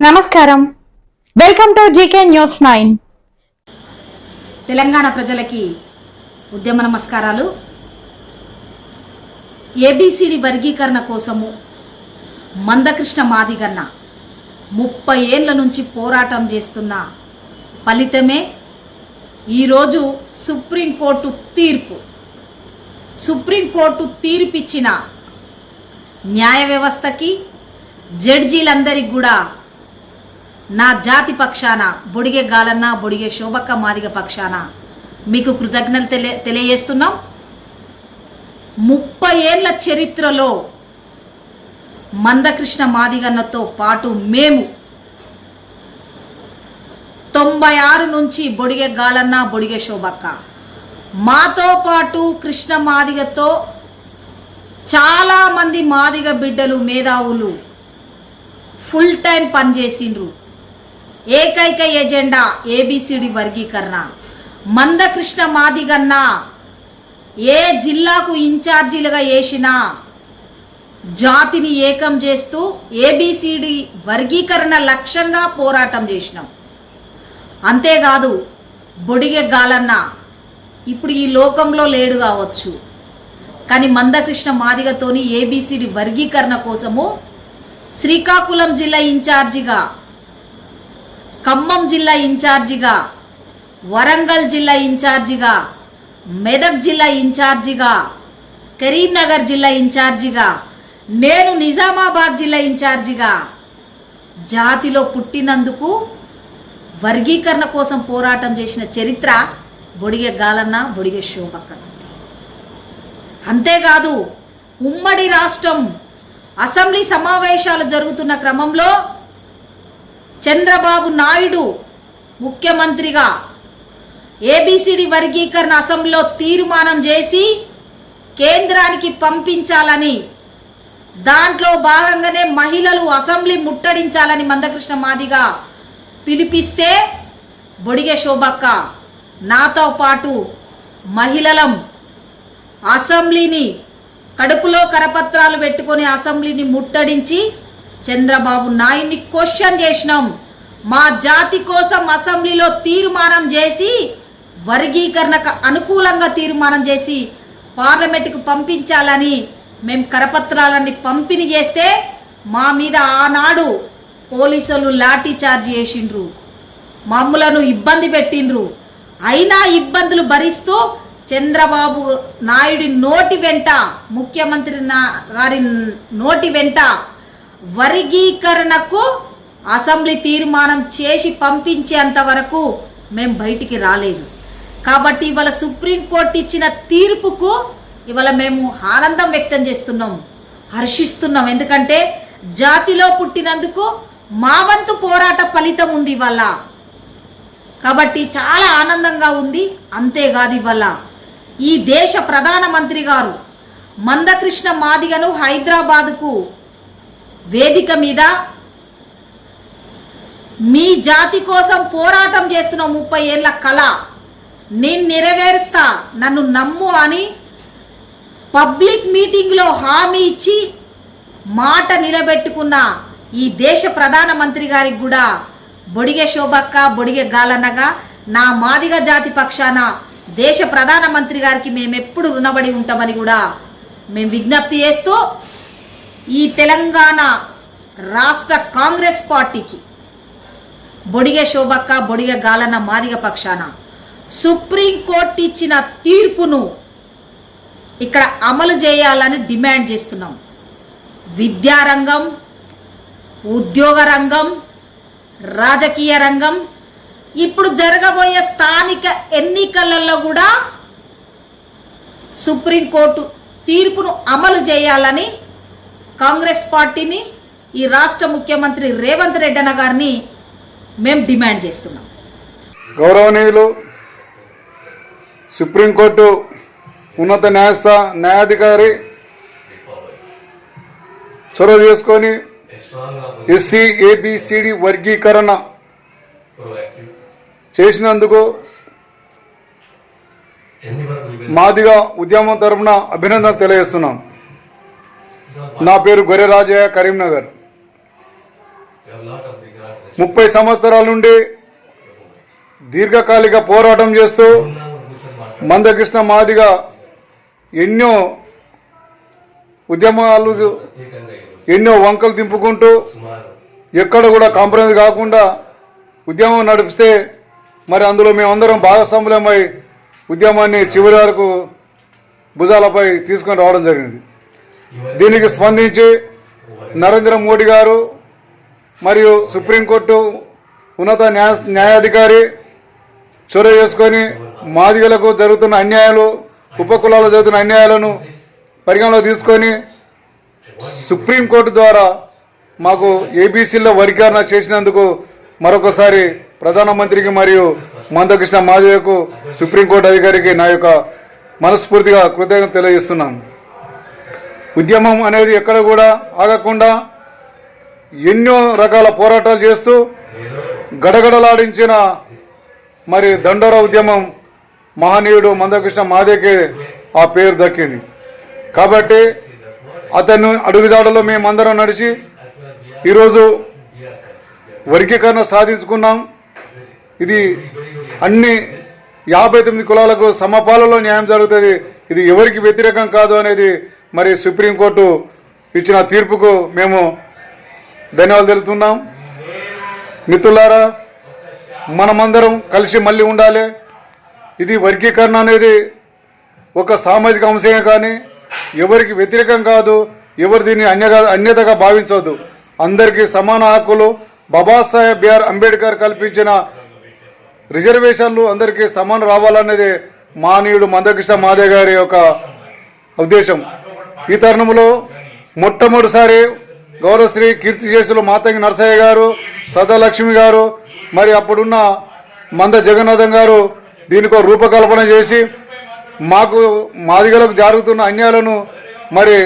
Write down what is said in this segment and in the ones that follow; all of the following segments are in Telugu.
నమస్కారం. Welcome to GK news nine. Telangana ప్రజలకి ఉద్యమ నమస్కారాలు. ఏబిసిడి వర్గీకరణ కోసము మందకృష్ణ మాదిగన్న ముప్పై ఏళ్ళ నుంచి పోరాటం చేస్తున్న ఫలితమే ఈరోజు సుప్రీంకోర్టు తీర్పు. సుప్రీంకోర్టు తీర్పిచ్చిన న్యాయ వ్యవస్థకి జడ్జీలందరికీ కూడా నా జాతి పక్షాన బొడిగే గాలన్న బొడిగే శోభక్క మాదిగ పక్షాన. మీకు కృతజ్ఞతలు తెలియ తెలియజేస్తున్నాం. ముప్పై ఏళ్ళ చరిత్రలో మందకృష్ణ మాదిగన్నతో పాటు మేము తొంభై ఆరు నుంచి బొడిగే గాలన్న బొడిగే శోభక్క. మాతో పాటు కృష్ణ మాదిగతో చాలామంది మాదిగ బిడ్డలు మేధావులు ఫుల్ టైం పనిచేసిండ్రు. ఏకైక ఎజెండా ఏబిసిడి వర్గీకరణ. మందకృష్ణ మాదిగన్న ఏ జిల్లాకు ఇన్ఛార్జీలుగా వేసినా జాతిని ఏకం చేస్తూ ఏబిసిడి వర్గీకరణ లక్ష్యంగా పోరాటం చేసినాం. అంతేకాదు బొడిగె గాలన్న ఇప్పుడు ఈ లోకంలో లేడు కావచ్చు. కానీ మందకృష్ణ మాదిగతోని ఏబిసిడి వర్గీకరణ కోసము శ్రీకాకుళం జిల్లా ఇన్ఛార్జిగా ఖమ్మం జిల్లా ఇన్ఛార్జిగా వరంగల్ జిల్లా ఇన్ఛార్జిగా మెదక్ జిల్లా ఇన్ఛార్జిగా కరీంనగర్ జిల్లా ఇన్ఛార్జిగా నేను నిజామాబాద్ జిల్లా ఇన్ఛార్జిగా జాతిలో పుట్టినందుకు వర్గీకరణ కోసం పోరాటం చేసిన చరిత్ర బొడిగె గాలన్న బొడిగె శోభక్కదండి అంతేకాదు ఉమ్మడి రాష్ట్రం అసెంబ్లీ సమావేశాలు జరుగుతున్న క్రమంలో చంద్రబాబు నాయుడు ముఖ్యమంత్రిగా ఏబిసిడి వర్గీకరణ అసెంబ్లీలో తీర్మానం చేసి కేంద్రానికి పంపించాలని. దాంట్లో భాగంగానే మహిళలు అసెంబ్లీ ముట్టడించాలని మందకృష్ణ మాదిగా పిలిపిస్తే బొడిగే శోభక్క నాతో పాటు మహిళలం అసెంబ్లీని కడుపులో కరపత్రాలు పెట్టుకొని అసెంబ్లీని ముట్టడించి చంద్రబాబు నాయుడిని క్వశ్చన్ చేసినాం. మా జాతి కోసం అసెంబ్లీలో తీర్మానం చేసి వర్గీకరణకు అనుకూలంగా తీర్మానం చేసి పార్లమెంటుకు పంపించాలని మేము కరపత్రాలన్నీ పంపిణీ చేస్తే మా మీద ఆనాడు పోలీసులు లాఠీ చార్జ్ చేసిండ్రు. మమ్ములను ఇబ్బంది పెట్టిండ్రు. అయినా ఇబ్బందులు భరిస్తూ చంద్రబాబు నాయుడి నోటి వెంట ముఖ్యమంత్రి నా- గారి నోటి వెంట వర్గీకరణకు అసెంబ్లీ తీర్మానం చేసి పంపించేంత వరకు మేము బయటికి రాలేదు. కాబట్టి ఇవాళ సుప్రీంకోర్టు ఇచ్చిన తీర్పుకు ఇవాళ మేము ఆనందం వ్యక్తం చేస్తున్నాం హర్షిస్తున్నాం. ఎందుకంటే జాతిలో పుట్టినందుకు మా వంతు పోరాట ఫలితం ఉంది ఇవాళ. కాబట్టి చాలా ఆనందంగా ఉంది. అంతేకాదు ఇవాళ ఈ దేశ ప్రధానమంత్రి గారు మందకృష్ణ మాదిగను హైదరాబాదుకు వేదిక మీద మీ జాతి కోసం పోరాటం చేస్తున్న ముప్పై ఏళ్ళ కళ నేను నెరవేరుస్తా నన్ను నమ్ము అని పబ్లిక్ మీటింగ్లో హామీ ఇచ్చి మాట నిలబెట్టుకున్న ఈ దేశ ప్రధానమంత్రి గారికి కూడా బొడిగే శోభక్క బొడిగే గాలన్నగా నా మాదిగ జాతి పక్షాన దేశ ప్రధానమంత్రి గారికి మేము ఎప్పుడు రుణపడి ఉంటామని కూడా మేము విజ్ఞప్తి చేస్తూ ఈ తెలంగాణ రాష్ట్ర కాంగ్రెస్ పార్టీకి. బొడిగె శోభక్క బొడిగె గాలన్న మాదిగ పక్షాన సుప్రీంకోర్టు ఇచ్చిన తీర్పును ఇక్కడ అమలు చేయాలని డిమాండ్ చేస్తున్నాం. విద్యారంగం ఉద్యోగ రంగం రాజకీయ రంగం ఇప్పుడు జరగబోయే స్థానిక ఎన్నికలలో కూడా సుప్రీంకోర్టు తీర్పును అమలు చేయాలని కాంగ్రెస్ పార్టీని ఈ రాష్ట్ర ముఖ్యమంత్రి రేవంత్ రెడ్డి అన్న గారిని మేము డిమాండ్ చేస్తున్నాం. గౌరవనీయులు సుప్రీంకోర్టు ఉన్నత న్యాయస్థా న్యాయాధికారి చొరవ చేసుకొని ఎస్సీ ఏబిసిడి వర్గీకరణ చేసినందుకు మాదిగా ఉద్యమం తరఫున అభినందనలు తెలియజేస్తున్నాం. నా పేరు గొర్రెరాజయ్య కరీంనగర్. ముప్పై సంవత్సరాల నుండి దీర్ఘకాలిక పోరాటం చేస్తూ మందకృష్ణ మాదిగా ఎన్నో ఉద్యమాలు ఎన్నో వంకలు దింపుకుంటూ ఎక్కడ కూడా కాంప్రమైజ్ కాకుండా ఉద్యమం నడిపిస్తే మరి అందులో మేమందరం భాగస్వాములమై ఉద్యమాన్ని చివరి వరకు భుజాలపై తీసుకొని రావడం జరిగింది. దీనికి స్పందించి నరేంద్ర మోడీ గారు మరియు సుప్రీంకోర్టు ఉన్నత న్యాయ న్యాయాధికారి చొరవ చేసుకొని మాదిగలకు జరుగుతున్న అన్యాయాలు ఉపకులాలు జరుగుతున్న అన్యాయాలను పరిగణలో తీసుకొని సుప్రీంకోర్టు ద్వారా మాకు ఏబీసీలో వర్గీకరణ చేసినందుకు మరొకసారి ప్రధానమంత్రికి మరియు మందకృష్ణ మాదేవకు సుప్రీంకోర్టు అధికారికి నా యొక్క మనస్ఫూర్తిగా కృతజ్ఞత తెలియజేస్తున్నాను. ఉద్యమం అనేది ఎక్కడ కూడా ఆగకుండా ఎన్నో రకాల పోరాటాలు చేస్తూ గడగడలాడించిన మరి దండోర ఉద్యమం మహనీయుడు మందకృష్ణ మాదేకే ఆ పేరు దక్కింది. కాబట్టి అతను అడుగుజాడలో మేమందరం నడిచి ఈరోజు వర్గీకరణ సాధించుకున్నాం. ఇది అన్ని యాభై తొమ్మిది కులాలకు సమపాలలో న్యాయం జరుగుతుంది. ఇది ఎవరికి వ్యతిరేకం కాదు అనేది మరి సుప్రీంకోర్టు ఇచ్చిన తీర్పుకు మేము ధన్యవాదాలు తెలుపుతున్నాం. మిత్రులారా మనమందరం కలిసి మళ్ళీ ఉండాలి. ఇది వర్గీకరణ అనేది ఒక సామాజిక అంశమే కానీ ఎవరికి వ్యతిరేకం కాదు ఎవరు దీన్ని అన్యగా అన్యతగా భావించవద్దు అందరికీ సమాన హక్కులు. బాబాసాహెబ్ బిఆర్ అంబేద్కర్ కల్పించిన రిజర్వేషన్లు అందరికీ సమానం రావాలనేది మానవుడు మందకృష్ణ మాదే గారి యొక్క ఉద్దేశం. ఈ తరుణంలో మొట్టమొదటిసారి గౌరవశ్రీ కీర్తిశేషులు మాతంగి నరసయ్య గారు సదాలక్ష్మి గారు మరి అప్పుడున్న మంద జగన్నాథం గారు దీనికి రూపకల్పన చేసి మాకు మాదిగలకు జరుగుతున్న అన్యాయాలను మరి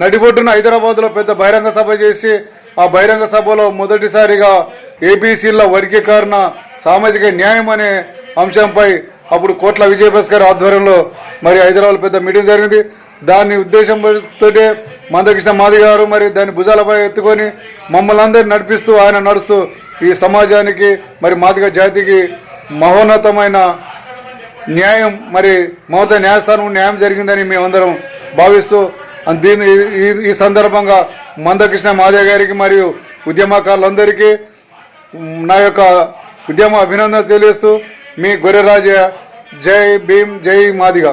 నడిబొడ్డున హైదరాబాద్లో పెద్ద బహిరంగ సభ చేసి ఆ బహిరంగ సభలో మొదటిసారిగా ఏబీసీల వర్గీకరణ సామాజిక న్యాయం అనే అంశంపై అప్పుడు కోట్ల విజయభాస్కర్ ఆధ్వర్యంలో మరి హైదరాబాద్ పెద్ద మీటింగ్ జరిగింది. దాని ఉద్దేశంతో మందకృష్ణ మాది గారు మరి దాన్ని భుజాలపై ఎత్తుకొని మమ్మల్ని అందరినీ నడిపిస్తూ ఆయన నడుస్తూ ఈ సమాజానికి మరి మాదిగ జాతికి మహోన్నతమైన న్యాయం మరి మమత న్యాయస్థానం న్యాయం జరిగిందని మేమందరం భావిస్తూ దీని ఈ- ఈ సందర్భంగా మందకృష్ణ మాదే గారికి మరియు ఉద్యమకారులందరికీ నా యొక్క ఉద్యమ అభినందన తెలియస్తూ మీ గొర్రెరాజ జై భీమ్ జై మాదిగా.